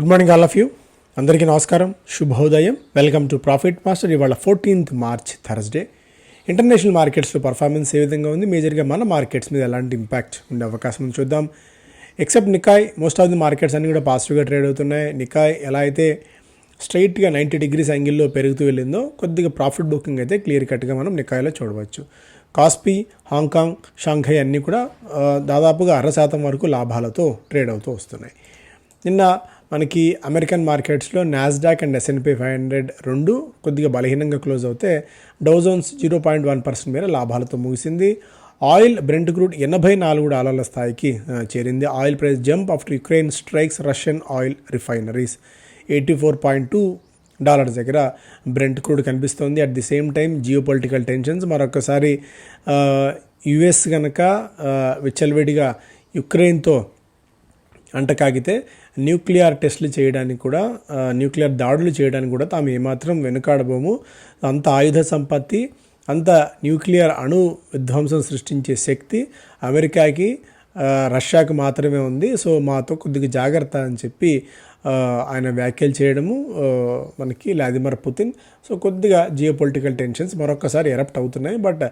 Good morning all of you అందరికీ నమస్కారం. శుభోదయం. వెల్కమ్ టు ప్రాఫిట్ మాస్టర్ ఇవాళ ఫోర్టీన్త్ మార్చ్ థర్స్డే ఇంటర్నేషనల్ మార్కెట్స్లో పర్ఫార్మెన్స్ ఏ విధంగా ఉంది? మేజర్గా మన మార్కెట్స్ మీద ఎలాంటి ఇంపాక్ట్ ఉండే అవకాశం ఉంది చూద్దాం. Except Nikkei most of the markets అన్ని కూడా పాజిటివ్గా ట్రేడ్ అవుతున్నాయి. నికాయ్ ఎలా అయితే స్ట్రైట్గా నైంటీ డిగ్రీస్ యాంగిల్లో పెరుగుతూ వెళ్ళిందో కొద్దిగా ప్రాఫిట్ బుకింగ్ అయితే క్లియర్ కట్గా మనం నికాయలో చూడవచ్చు. కాస్పీ హాంకాంగ్ షాంఘై అన్నీ కూడా దాదాపుగా అర శాతం వరకు లాభాలతో ట్రేడ్ అవుతూ వస్తున్నాయి. నిన్న మనకి అమెరికన్ మార్కెట్స్లో Nasdaq and S and P five hundred రెండు కొద్దిగా బలహీనంగా క్లోజ్ అవుతే Dow Jones zero point one percent మేర లాభాలతో ముగిసింది. ఆయిల్ బ్రెంట్ క్రూడ్ ఎనభై నాలుగు డాలర్ల స్థాయికి చేరింది. Oil price jump after Ukraine strikes Russian oil refineries eighty four point two dollars దగ్గర బ్రెంట్ క్రూడ్ కనిపిస్తోంది. At the same time geopolitical tensions మరొకసారి యుఎస్ కనుక విచ్చలవిడిగా యుక్రెయిన్తో అంటకాగితే న్యూక్లియర్ టెస్టులు చేయడానికి కూడా న్యూక్లియర్ దాడులు చేయడానికి కూడా తాము ఏమాత్రం వెనుకాడబోము. అంత ఆయుధ సంపత్తి అంత న్యూక్లియర్ అణు విధ్వంసం సృష్టించే శక్తి అమెరికాకి రష్యాకి రష్యాకు మాత్రమే ఉంది. సో మాతో కొద్దిగా జాగ్రత్త అని చెప్పి ఆయన వ్యాఖ్యలు చేయడము మనకి వ్లాదిమిర్ పుతిన్. సో కొద్దిగా జియో పొలిటికల్ టెన్షన్స్ మరొకసారి ఎరప్ట్ అవుతున్నాయి. బట్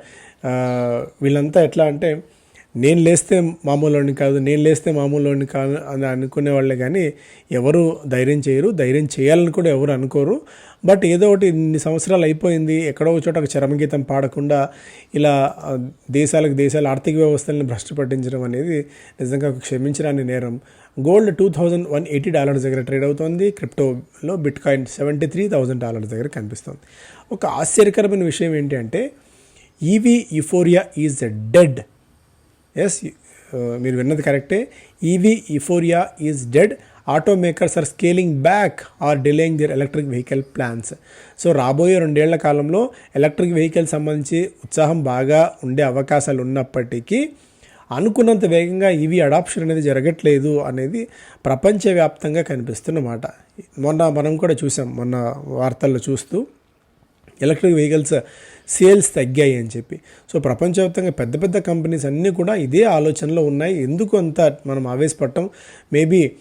వీళ్ళంతా ఎట్లా అంటే నేను లేస్తే మామూలుని కాదు నేను లేస్తే మామూలుని కాదు అని అనుకునే వాళ్ళే కానీ ఎవరు ధైర్యం చేయరు. ధైర్యం చేయాలని కూడా ఎవరు అనుకోరు. బట్ ఏదో ఒకటి ఇన్ని సంవత్సరాలు అయిపోయింది ఎక్కడో ఒక చోట ఒక చరమగీతం పాడకుండా ఇలా దేశాలకు దేశాల ఆర్థిక వ్యవస్థలను భ్రష్టు పట్టించడం అనేది నిజంగా ఒక క్షమించరాని నేరం. Gold two thousand one eighty dollars దగ్గర ట్రేడ్ అవుతోంది. క్రిప్టోలో bitcoin seventy three thousand dollars దగ్గర కనిపిస్తుంది. ఒక ఆశ్చర్యకరమైన విషయం ఏంటి అంటే EV euphoria is dead. Yes uh, మీరు విన్నది కరెక్టే EV euphoria is dead auto makers are scaling back or delaying their electric vehicle plans so రాబోయే రెండేళ్ళ కాలంలో ఎలక్ట్రిక్ వెహికల్ సంబంధించి ఉత్సాహం బాగా ఉండే అవకాశాలు ఉన్నప్పటికీ అనుకున్నంత వేగంగా ఈవీ అడాప్షన్ అనేది జరగట్లేదు అనేది ప్రపంచవ్యాప్తంగా కనిపిస్తున్నమాట మొన్న మనం కూడా చూసాం మొన్న వార్తల్లో చూస్తూ. ఎలక్ట్రిక్ వెహికల్స్ సేల్స్ తగ్గాయి అని చెప్పి. సో ప్రపంచవ్యాప్తంగా పెద్ద పెద్ద కంపెనీస్ అన్నీ కూడా ఇదే ఆలోచనలో ఉన్నాయి. ఎందుకు అంత మనం ఆవేశపడటం? మేబీ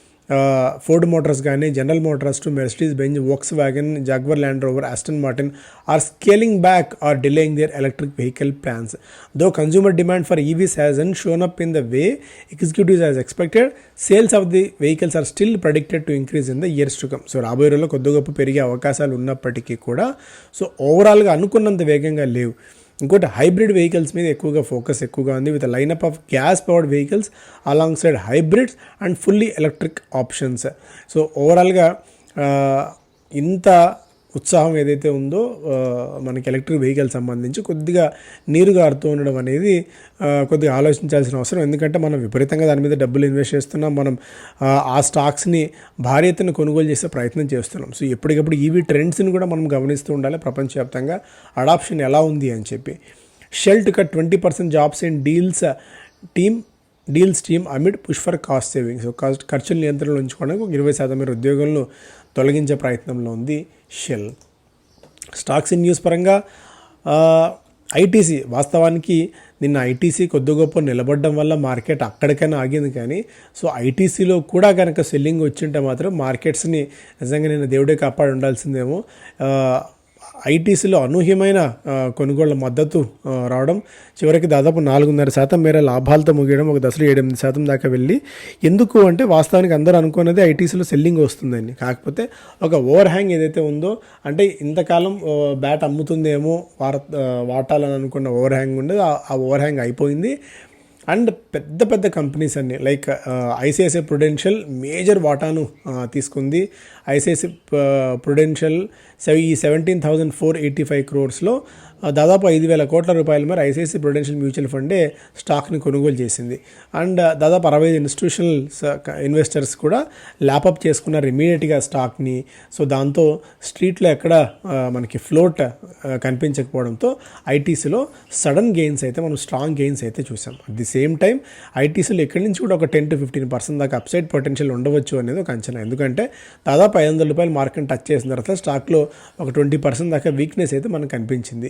ఫోర్డ్ మోటార్స్ కానీ General Motors to Mercedes Benz Volkswagen Jaguar Land Rover Aston Martin are scaling back or delaying their electric vehicle plans though consumer demand for EVs has an shown up in the way executives has expected sales of the vehicles are still predicted to increase in the years to come so రాబోయే రోజుల్లో కొద్ది గొప్ప పెరిగే అవకాశాలు ఉన్నప్పటికీ కూడా so ఓవరాల్గా అనుకున్నంత వేగంగా లేవు. ఇంకోటి హైబ్రిడ్ వెహికల్స్ మీద ఎక్కువగా ఫోకస్ ఎక్కువగా ఉంది with lineup of gas powered vehicles alongside hybrids and fully electric options so ఓవరాల్గా ఇంత ఉత్సాహం ఏదైతే ఉందో మనకి ఎలక్ట్రిక్ వెహికల్ సంబంధించి కొద్దిగా నీరు గారుతూ ఉండడం అనేది కొద్దిగా ఆలోచించాల్సిన అవసరం. ఎందుకంటే మనం విపరీతంగా దాని మీద డబ్బులు ఇన్వెస్ట్ చేస్తున్నాం. మనం ఆ, ఆ స్టాక్స్ని భారీ ఎత్తున కొనుగోలు చేసే ప్రయత్నం చేస్తున్నాం. సో ఎప్పటికప్పుడు ఈవీ ట్రెండ్స్ని కూడా మనం గమనిస్తూ ఉండాలి. ప్రపంచవ్యాప్తంగా అడాప్షన్ ఎలా ఉంది అని చెప్పి. Shell to cut twenty percent jobs and deals team deal stream amid push for cost savings so cost ఖర్చుల నియంత్రణలో ఉంచుకోవడానికి ఒక ఇరవై శాతం మేర ఉద్యోగులను తొలగించే ప్రయత్నంలో ఉంది షెల్. స్టాక్స్ ఇన్ న్యూస్ పరంగా ఐటీసీ వాస్తవానికి నిన్న ఐటీసీ కొద్ది గొప్ప నిలబడడం వల్ల మార్కెట్ అక్కడికైనా ఆగింది కానీ సో ఐటీసీలో కూడా కనుక సెల్లింగ్ వచ్చింటే మాత్రం మార్కెట్స్ని నిజంగా నేను దేవుడే కాపాడి ఉండాల్సిందేమో ఐటీసీలో అనూహ్యమైన కొనుగోళ్ళ మద్దతు రావడం చివరికి దాదాపు నాలుగున్నర శాతం మేర లాభాలతో ముగియడం ఒక దశలో ఏడెనిమిది శాతం దాకా వెళ్ళి ఎందుకు అంటే వాస్తవానికి అందరూ అనుకున్నది ఐటీసీలో సెల్లింగ్ వస్తుందని కాకపోతే ఒక ఓవర్ హ్యాంగ్ ఏదైతే ఉందో అంటే ఇంతకాలం బ్యాట్ అమ్ముతుందేమో వార వాటాలని అనుకున్న ఓవర్ హ్యాంగ్ ఉండేది ఆ- ఆ ఓవర్ హ్యాంగ్ అయిపోయింది. అండ్ పెద్ద పెద్ద కంపెనీస్ అన్ని లైక్ ఐసిఐసిఐ ప్రుడెన్షియల్ మేజర్ వాటాను తీసుకుంది. ఐసిఐసిఐ ప్రుడెన్షియల్ ఈ seventeen thousand four eighty five క్రోర్స్లో దాదాపు ఐదు వేల కోట్ల రూపాయల మేర ఐసిఐసిఐ ప్రొడెన్షియల్ మ్యూచువల్ ఫండే స్టాక్ని కొనుగోలు చేసింది. అండ్ దాదాపు అరవై ఐదు ఇన్స్టిట్యూషనల్ ఇన్వెస్టర్స్ కూడా ల్యాపప్ చేసుకున్నారు ఇమీడియట్గా స్టాక్ని. సో దాంతో స్ట్రీట్లో ఎక్కడ మనకి ఫ్లోట్ కనిపించకపోవడంతో ఐటీసీలో సడన్ గెయిన్స్ అయితే మనం స్ట్రాంగ్ గెయిన్స్ అయితే చూసాం. అట్ ది సేమ్ టైం ఐటీసీలో ఎక్కడి నుంచి కూడా ఒక టెన్ టు ఫిఫ్టీన్ పర్సెంట్ దాకా అప్సైడ్ పొటెన్షియల్ ఉండవచ్చు అనేది ఒక అంచనా. ఎందుకంటే దాదాపు ఐదు వందల రూపాయలు మార్కెట్ టచ్ చేసిన తర్వాత స్టాక్లో ఒక ట్వంటీ పర్సెంట్ దాకా వీక్నెస్ అయితే మనకు కనిపించింది.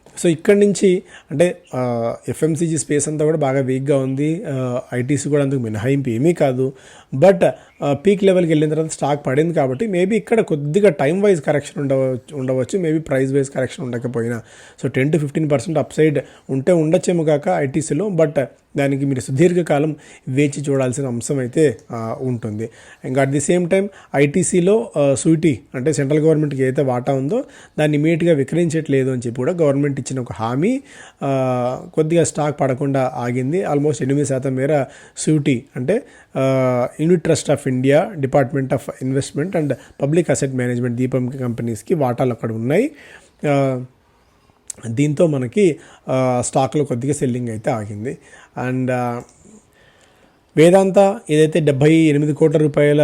సో ఇక్కడి నుంచి అంటే ఎఫ్ఎంసీజీ స్పేస్ అంతా కూడా బాగా వీక్గా ఉంది. ఐటీసీ కూడా అందుకు మినహాయింపు ఏమీ కాదు. బట్ పీక్ లెవెల్కి వెళ్ళిన తర్వాత స్టాక్ పడింది కాబట్టి మేబీ ఇక్కడ కొద్దిగా టైం వైజ్ కరెక్షన్ ఉండవచ్చు ఉండవచ్చు. Maybe price wise correction ఉండకపోయినా. So ten to fifteen percent upside ఉంటే ఉండొచ్చేమో కాక ఐటీసీలో. బట్ దానికి మీరు సుదీర్ఘకాలం వేచి చూడాల్సిన అంశం అయితే ఉంటుంది. ఇంకా అట్ ది సేమ్ టైం ఐటీసీలో సూటీ అంటే సెంట్రల్ గవర్నమెంట్కి ఏదైతే వాటా ఉందో దాన్ని ఇమీడియట్గా విక్రయించట్లేదు అని చెప్పి కూడా గవర్నమెంట్ ఇచ్చిన ఒక హామీ కొద్దిగా స్టాక్ పడకుండా ఆగింది. ఆల్మోస్ట్ ఎనిమిది శాతం మేర సూటీ అంటే Unit Trust of India Department of Investment and Public Asset Management DIPAM కంపెనీస్కి వాటాలు అక్కడ ఉన్నాయి. దీంతో మనకి స్టాక్లో కొద్దిగా సెల్లింగ్ అయితే ఆగింది. అండ్ వేదాంత ఏదైతే డెబ్బై ఎనిమిది కోట్ల రూపాయల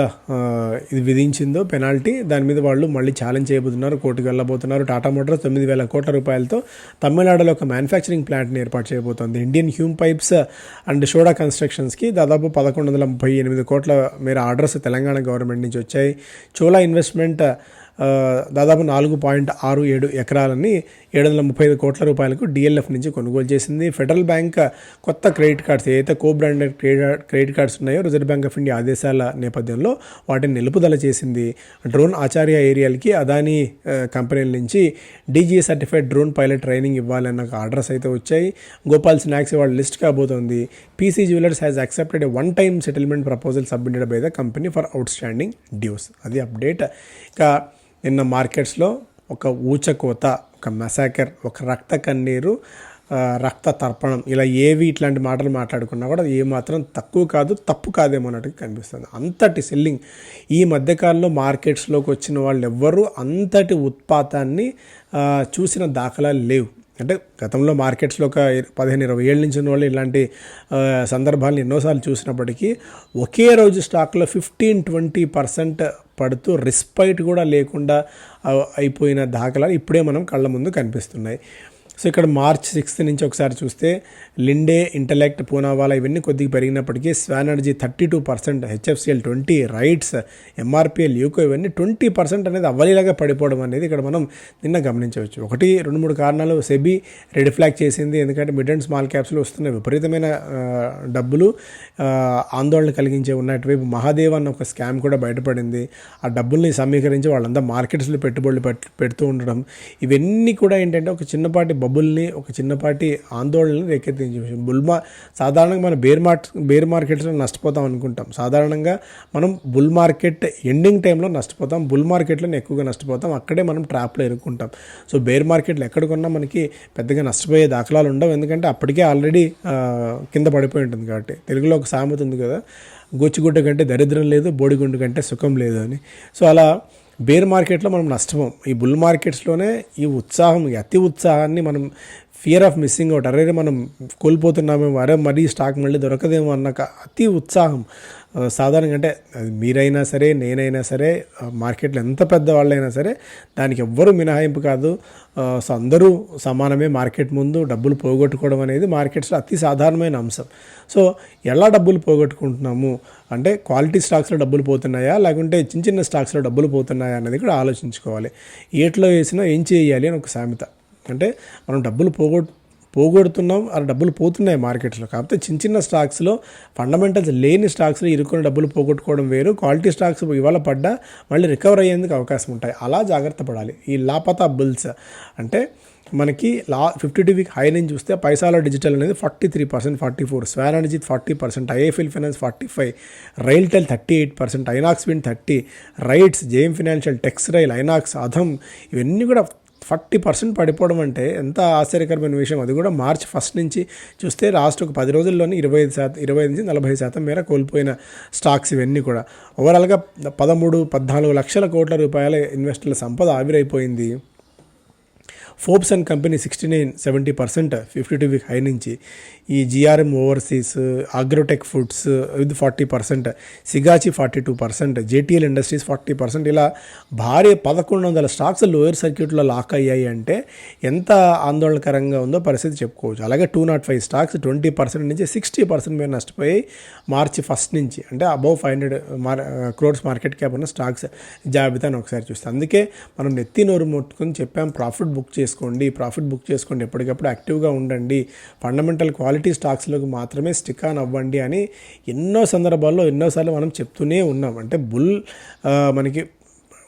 ఇది విధించిందో పెనాల్టీ దాని మీద వాళ్ళు మళ్ళీ ఛాలెంజ్ చేయబోతున్నారు కోర్టుకు వెళ్ళబోతున్నారు. టాటా మోటార్స్ తొమ్మిది వేల కోట్ల రూపాయలతో తమిళనాడులో ఒక మ్యానుఫ్యాక్చరింగ్ ప్లాంట్ని ఏర్పాటు చేయబోతోంది. ఇండియన్ హ్యూమ్ పైప్స్ అండ్ షోడా కన్స్ట్రక్షన్స్కి దాదాపు పదకొండు వందల ముప్పై ఎనిమిది కోట్ల మేర ఆర్డర్స్ తెలంగాణ గవర్నమెంట్ నుంచి వచ్చాయి. చోలా ఇన్వెస్ట్మెంట్ దాదాపు నాలుగు పాయింట్ ఆరు ఏడు ఎకరాలని ఏడు వందల ముప్పై ఐదు కోట్ల రూపాయలకు డిఎల్ఎఫ్ నుంచి కొనుగోలు చేసింది. ఫెడరల్ బ్యాంక్ కొత్త క్రెడిట్ కార్డ్స్ ఏదైతే co branded credit credit cards ఉన్నాయో రిజర్వ్ బ్యాంక్ ఆఫ్ ఇండియా ఆదేశాల నేపథ్యంలో వాటిని నిలుపుదల చేసింది. డ్రోన్ ఆచార్య ఏరియాలకి అదానీ కంపెనీల నుంచి DG certified drone pilot training ఇవ్వాలన్న ఆర్డర్స్ అయితే వచ్చాయి. గోపాల్ స్నాక్స్ వాళ్ళ లిస్ట్ కాబోతోంది. PC Jewellers has accepted one time settlement proposal submitted by the company for outstanding dues అది అప్డేట్. ఇక నిన్న మార్కెట్స్లో ఒక ఊచకోత ఒక మెసాకర్ ఒక రక్త కన్నీరు రక్త తర్పణం ఇలా ఏవి ఇట్లాంటి మాటలు మాట్లాడుకున్నా కూడా ఏమాత్రం తక్కువ కాదు తప్పు కాదేమో అన్నట్టుగా కనిపిస్తుంది. అంతటి సెల్లింగ్ ఈ మధ్యకాలంలో మార్కెట్స్లోకి వచ్చిన వాళ్ళు ఎవ్వరూ అంతటి ఉత్పాతాన్ని చూసిన దాఖలాలు లేవు. అంటే గతంలో మార్కెట్స్లో ఒక పదిహేను ఇరవై ఏళ్ళ నుంచి వాళ్ళు ఇలాంటి సందర్భాలను ఎన్నోసార్లు చూసినప్పటికీ ఒకే రోజు స్టాక్లో ఫిఫ్టీన్ ట్వంటీ పర్సెంట్ పడుతూ రెస్పైట్ కూడా లేకుండా అయిపోయిన దాఖలాలు ఇప్పుడే మనం కళ్ళ ముందు కనిపిస్తున్నాయి. సో ఇక్కడ మార్చ్ సిక్స్త్ నుంచి ఒకసారి చూస్తే లిండే ఇంటలెక్ట్ పూనావాలా ఇవన్నీ కొద్దిగా పెరిగినప్పటికీ Swan Energy thirty two percent HFCL twenty RITES MRPL UCO ఇవన్నీ ట్వంటీ పర్సెంట్ అనేది అవలీలాగా పడిపోవడం అనేది ఇక్కడ మనం నిన్న గమనించవచ్చు. ఒకటి రెండు మూడు కారణాలు సెబీ రెడ్ ఫ్లాగ్ చేసింది. ఎందుకంటే మిడ్ అండ్ స్మాల్ క్యాప్స్లో వస్తున్న విపరీతమైన డబ్బులు ఆందోళన కలిగించే ఉన్నటువైపు మహాదేవ్ అన్న ఒక స్కామ్ కూడా బయటపడింది. ఆ డబ్బుల్ని సమీకరించి వాళ్ళంతా మార్కెట్స్లో పెట్టుబడులు పెట్ పెడుతూ ఉండడం. ఇవన్నీ కూడా ఏంటంటే ఒక చిన్నపాటి బబుల్ని ఒక చిన్నపాటి ఆందోళనని రేకెత్తించే విషయం బుల్ మా సాధారణంగా మనం బేర్ మార్క్ బేర్ మార్కెట్స్లో నష్టపోతాం అనుకుంటాం. సాధారణంగా మనం బుల్ మార్కెట్ ఎండింగ్ టైంలో నష్టపోతాం బుల్ మార్కెట్లో ఎక్కువగా నష్టపోతాం అక్కడే మనం ట్రాప్లో ఎరుక్కుంటాం సో బేర్ మార్కెట్లో ఎక్కడ కొన్నా మనకి పెద్దగా నష్టపోయే దాఖలాలు ఉండవు. ఎందుకంటే అప్పటికే ఆల్రెడీ కింద పడిపోయి ఉంటుంది కాబట్టి. తెలుగులో ఒక సామెత ఉంది కదా గొచ్చిగుడ్డ కంటే దరిద్రం లేదు బోడిగుండు కంటే సుఖం లేదు అని. సో అలా బేర్ మార్కెట్లో మనం నష్టపోం. ఈ బుల్ మార్కెట్స్లోనే ఈ ఉత్సాహం ఈ అతి ఉత్సాహాన్ని మనం ఫియర్ ఆఫ్ మిస్సింగ్ అవుట్. అరే మనం కోల్పోతున్నామేమో అరే మరీ స్టాక్ మళ్ళీ దొరకదేమో అన్నాక అతి ఉత్సాహం. సాధారణంగా అంటే అది మీరైనా సరే నేనైనా సరే మార్కెట్లో ఎంత పెద్ద వాళ్ళైనా సరే దానికి ఎవ్వరూ మినహాయింపు కాదు. సో అందరూ సమానమే మార్కెట్ ముందు డబ్బులు పోగొట్టుకోవడం అనేది మార్కెట్స్లో అతి సాధారణమైన అంశం. సో ఎలా డబ్బులు పోగొట్టుకుంటున్నాము? అంటే క్వాలిటీ స్టాక్స్లో డబ్బులు పోతున్నాయా? లేకుంటే చిన్న చిన్న స్టాక్స్లో డబ్బులు పోతున్నాయా అనేది కూడా ఆలోచించుకోవాలి. ఏట్లో వేసినా ఏం చేయాలి అని ఒక సామెత. అంటే మనం డబ్బులు పోగొట్టు పోగొడుతున్నాం ఆ డబ్బులు పోతున్నాయి మార్కెట్స్లో కాకపోతే చిన్న చిన్న స్టాక్స్లో ఫండమెంటల్స్ లేని స్టాక్స్లో ఇరుక్కున్న డబ్బులు పోగొట్టుకోవడం వేరు క్వాలిటీ స్టాక్స్ ఇవాళ పడ్డా మళ్ళీ రికవర్ అయ్యేందుకు అవకాశం ఉంటాయి. అలా జాగ్రత్త పడాలి. ఈ లాపతా బుల్స్ అంటే మనకి లా ఫిఫ్టీ టూ వీక్ హై నుంచి చూస్తే పైసాలో డిజిటల్ అనేది forty three percent forty four స్వారానజిత్ forty percent IFL finance forty five RailTel thirty eight percent Inox Wind thirty RITES JM Financial Tex Rail Inox అధమ్ ఇవన్నీ కూడా ఫార్టీ పర్సెంట్ పడిపోవడం అంటే ఎంత ఆశ్చర్యకరమైన విషయం. అది కూడా మార్చ్ ఫస్ట్ నుంచి చూస్తే లాస్ట్ ఒక పది రోజుల్లోనే ఇరవై ఐదు శాతం ఇరవై ఐదు నుంచి నలభై శాతం మేర కోల్పోయిన స్టాక్స్ ఇవన్నీ కూడా. ఓవరాల్గా పదమూడు పద్నాలుగు లక్షల కోట్ల రూపాయల ఇన్వెస్టర్ల సంపద ఆవిరైపోయింది. Forbes and company sixty nine seventy percent fifty two week high నుంచి. ఈ GRM Overseas Agrotech Foods with forty percent Sigachi forty two percent JTL Industries forty percent. ఇలా భారీ పదకొండు వందల స్టాక్స్ లోయర్ సర్క్యూట్లో లాక్ అయ్యాయి అంటే ఎంత ఆందోళనకరంగా ఉందో పరిస్థితి చెప్పుకోవచ్చు. అలాగే two nought five stocks twenty percent నుంచి సిక్స్టీ పర్సెంట్ మీద నష్టపోయి మార్చి ఫస్ట్ నుంచి. అంటే అబౌవ్ ఫైవ్ హండ్రెడ్ మార్ క్రోడ్స్ మార్కెట్ క్యాప్ ఉన్న స్టాక్స్ జాబితాను ఒకసారి చూస్తే. అందుకే మనం నెత్తి నోరు ముట్టుకుని చెప్పాం ప్రాఫిట్ బుక్ చేసి చేసుకోండి ప్రాఫిట్ బుక్ చేసుకోండి ఎప్పటికప్పుడు యాక్టివ్గా ఉండండి. ఫండమెంటల్ క్వాలిటీ స్టాక్స్లోకి మాత్రమే స్టిక్ ఆన్ అవ్వండి అని ఎన్నో సందర్భాల్లో ఎన్నోసార్లు మనం చెప్తూనే ఉన్నాం. అంటే బుల్ మనకి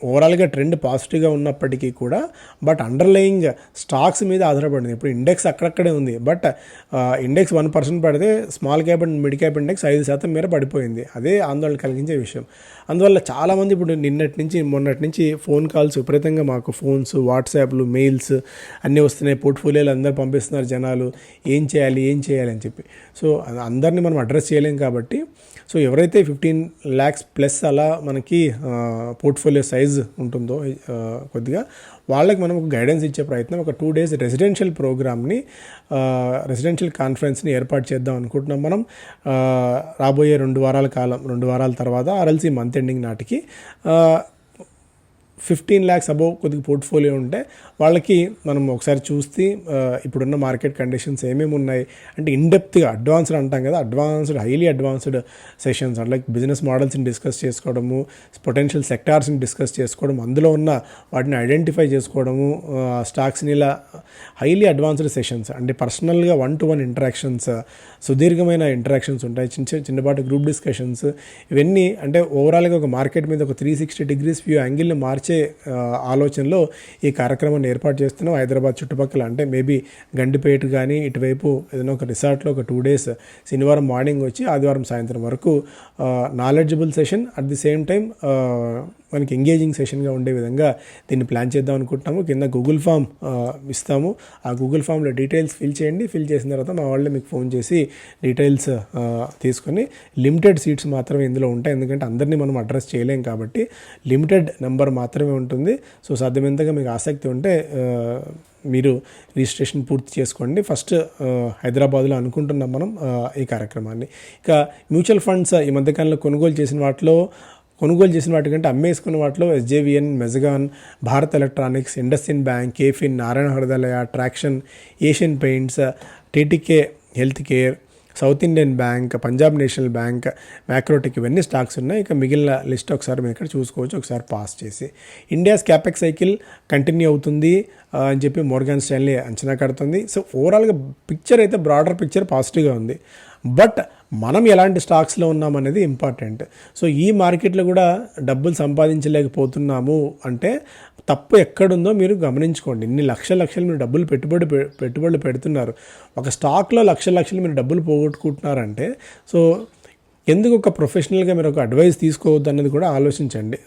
ఓవరాల్గా ట్రెండ్ పాజిటివ్గా ఉన్నప్పటికీ కూడా బట్ అండర్లయింగ్ స్టాక్స్ మీద ఆధారపడింది. ఇప్పుడు ఇండెక్స్ అక్కడక్కడే ఉంది. బట్ ఇండెక్స్ వన్ పర్సెంట్ పడితే small cap and mid cap index ఐదు శాతం మేర పడిపోయింది. అదే ఆందోళన కలిగించే విషయం. అందువల్ల చాలామంది ఇప్పుడు నిన్నటి నుంచి మొన్నటి నుంచి ఫోన్ కాల్స్ విపరీతంగా మాకు ఫోన్స్ వాట్సాప్లు మెయిల్స్ అన్నీ వస్తున్నాయి. పోర్ట్ఫోలియోలు అందరు పంపిస్తున్నారు జనాలు. ఏం చేయాలి ఏం చేయాలి అని చెప్పి. సో అందరినీ మనం అడ్రస్ చేయలేం కాబట్టి సో ఎవరైతే ఫిఫ్టీన్ ల్యాక్స్ ప్లస్ అలా మనకి పోర్ట్ఫోలియో సైజ్ ఉంటుందో కొద్దిగా వాళ్ళకి మనం ఒక గైడెన్స్ ఇచ్చే ప్రయత్నం ఒక టూ డేస్ రెసిడెన్షియల్ ప్రోగ్రామ్ని రెసిడెన్షియల్ కాన్ఫరెన్స్ని ఏర్పాటు చేద్దాం అనుకుంటున్నాం మనం. రాబోయే రెండు వారాల కాలం రెండు వారాల తర్వాత ఆర్ఎల్సీ మంత్ ఎండింగ్ నాటికి. ఫిఫ్టీన్ ల్యాక్స్ అబోవ్ కొద్దిగా పోర్ట్ఫోలియో ఉంటే వాళ్ళకి మనం ఒకసారి చూస్తే ఇప్పుడున్న మార్కెట్ కండిషన్స్ ఏమేమి ఉన్నాయి అంటే ఇన్డెప్త్గా అడ్వాన్స్డ్ అంటాం కదా advanced highly advanced sessions like business మోడల్స్ని discuss చేసుకోవడము పొటెన్షియల్ సెక్టార్స్ని డిస్కస్ చేసుకోవడం అందులో ఉన్న వాటిని ఐడెంటిఫై చేసుకోవడము స్టాక్స్ని ఇలా హైలీ అడ్వాన్స్డ్ సెషన్స్ అంటే పర్సనల్గా వన్ టు వన్ ఇంటరాక్షన్స్ సుదీర్ఘమైన ఇంటరాక్షన్స్ ఉంటాయి చిన్న చిన్న చిన్నపాటి గ్రూప్ డిస్కషన్స్ ఇవన్నీ అంటే ఓవరాల్గా ఒక మార్కెట్ మీద ఒక త్రీ సిక్స్టీ డిగ్రీస్ వ్యూ యాంగిల్ని మార్చి వచ్చే ఆలోచనలో ఈ కార్యక్రమాన్ని ఏర్పాటు చేస్తున్నాం. హైదరాబాద్ చుట్టుపక్కల అంటే మేబీ గండిపేట కానీ ఇటువైపు ఏదైనా ఒక రిసార్ట్లో ఒక టూ డేస్ శనివారం మార్నింగ్ వచ్చి ఆదివారం సాయంత్రం వరకు knowledgeable session. At the same time మనకి ఎంగేజింగ్ సెషన్గా ఉండే విధంగా దీన్ని ప్లాన్ చేద్దాం అనుకుంటున్నాము. కింద గూగుల్ ఫామ్ ఇస్తాము. ఆ గూగుల్ ఫామ్లో డీటెయిల్స్ ఫిల్ చేయండి. ఫిల్ చేసిన తర్వాత మా వాళ్ళే మీకు ఫోన్ చేసి డీటెయిల్స్ తీసుకొని లిమిటెడ్ సీట్స్ మాత్రమే ఇందులో ఉంటాయి. ఎందుకంటే అందరినీ మనం అడ్రస్ చేయలేం కాబట్టి లిమిటెడ్ నెంబర్ మాత్రమే ఉంటుంది. సో సాధ్యమైనంతగా మీకు ఆసక్తి ఉంటే మీరు రిజిస్ట్రేషన్ పూర్తి చేసుకోండి. ఫస్ట్ హైదరాబాద్లో అనుకుంటున్నాం మనం ఈ కార్యక్రమాన్ని. ఇక మ్యూచువల్ ఫండ్స్ ఈ మధ్యకాలంలో కొనుగోలు చేసిన వాటిలో కొనుగోలు చేసిన వాటికంటే అమ్మేసుకున్న వాటిలో SJVN Mazagon Bharat Electronics IndusInd Bank KFin Narayana Hrudayalaya traction Asian Paints TTK Health Care South Indian Bank Punjab National Bank Macrotech ఇవన్నీ స్టాక్స్ ఉన్నాయి. ఇక మిగిలిన లిస్ట్ ఒకసారి మీరు ఇక్కడ చూసుకోవచ్చు ఒకసారి పాస్ చేసి. ఇండియాస్ క్యాపెక్ సైకిల్ కంటిన్యూ అవుతుంది అని చెప్పి మోర్గాన్ స్టాన్లీ అంచనా కడుతుంది. సో ఓవరాల్గా పిక్చర్ అయితే బ్రాడర్ పిక్చర్ పాజిటివ్గా ఉంది. బట్ మనం ఎలాంటి స్టాక్స్లో ఉన్నాం అనేది ఇంపార్టెంట్ సో ఈ మార్కెట్లో కూడా డబ్బులు సంపాదించలేకపోతున్నాము అంటే తప్పు ఎక్కడుందో మీరు గమనించుకోండి. ఇన్ని లక్షల లక్షలు మీరు డబ్బులు పెట్టుబడి పె- పెట్టుబడులు పెడుతున్నారు. ఒక స్టాక్లో లక్షల లక్షలు మీరు డబ్బులు పోగొట్టుకుంటున్నారంటే సో ఎందుకు ఒక ప్రొఫెషనల్గా మీరు ఒక అడ్వైస్ తీసుకోవద్దు అన్నది కూడా ఆలోచించండి.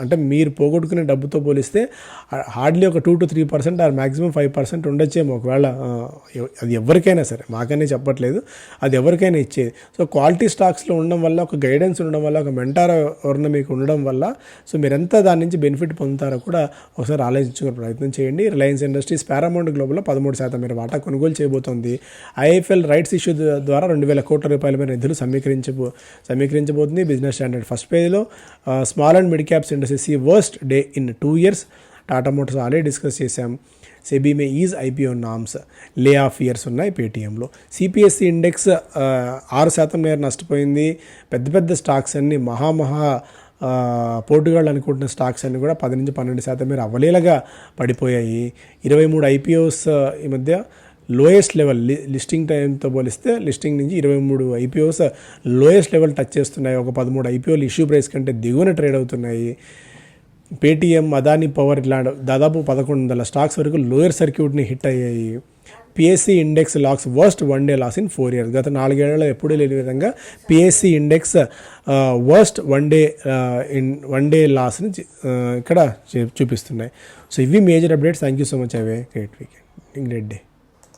అంటే మీరు పోగొట్టుకునే డబ్బుతో పోలిస్తే హార్డ్లీ ఒక two to three percent or maximum five percent ఉండొచ్చేమో ఒకవేళ అది ఎవరికైనా సరే మాకనే చెప్పట్లేదు అది ఎవరికైనా ఇచ్చేది. సో క్వాలిటీ స్టాక్స్లో ఉండడం వల్ల ఒక గైడెన్స్ ఉండడం వల్ల ఒక మెంటార్ ఎవరన్నా మీకు ఉండడం వల్ల సో మీరు ఎంత దాని నుంచి బెనిఫిట్ పొందుతారో కూడా ఒకసారి ఆలోచించుకునే ప్రయత్నం చేయండి. రిలయన్స్ ఇండస్ట్రీస్ పారామౌంట్ గ్లోబల్లో పదమూడు శాతం మీరు వాటా కొనుగోలు చేయబోతోంది. ఐఎఫ్ఎల్ రైట్స్ ఇష్యూ ద్వారా రెండు వేల కోట్ల రూపాయల మీద నిధులు సమీకరించబో సమీకరించబోతుంది. బిజినెస్ స్టాండర్డ్ ఫస్ట్ పేజ్లో small and mid caps industries ఈ worst day in two years Tata Motors already discuss చేశాం. SEBI may ease IPO norms lay off years ఉన్నాయి పేటీఎంలో సిపిఎస్సి ఇండెక్స్ ఆరు శాతం మేర నష్టపోయింది. పెద్ద పెద్ద స్టాక్స్ అన్ని మహామహా పోర్టుగాళ్ళు అనుకుంటున్న స్టాక్స్ అన్ని కూడా పది నుంచి పన్నెండు శాతం మేర అవలేలగా పడిపోయాయి. ఇరవై మూడు ఐపీఓస్ ఈ మధ్య లోయెస్ట్ లెవెల్ లిస్టింగ్ టైంతో పోలిస్తే లిస్టింగ్ నుంచి ఇరవై మూడు ఐపీఓస్ లోయెస్ట్ లెవెల్ టచ్ చేస్తున్నాయి. ఒక పదమూడు ఐపీఓలు ఇష్యూ ప్రైస్ కంటే దిగువన ట్రేడ్ అవుతున్నాయి. పేటీఎం అదానీ పవర్ ఇలా దాదాపు పదకొండు వందల స్టాక్స్ వరకు లోయర్ సర్క్యూట్ని హిట్ అయ్యాయి. PSC index logs worst one day loss in four years గత నాలుగేళ్ళలో ఎప్పుడూ లేని విధంగా PSC index worst one day in one day లాస్ని ఇక్కడ చూ- చూపిస్తున్నాయి. సో ఇవి major updates thank you so much have a great weekend great day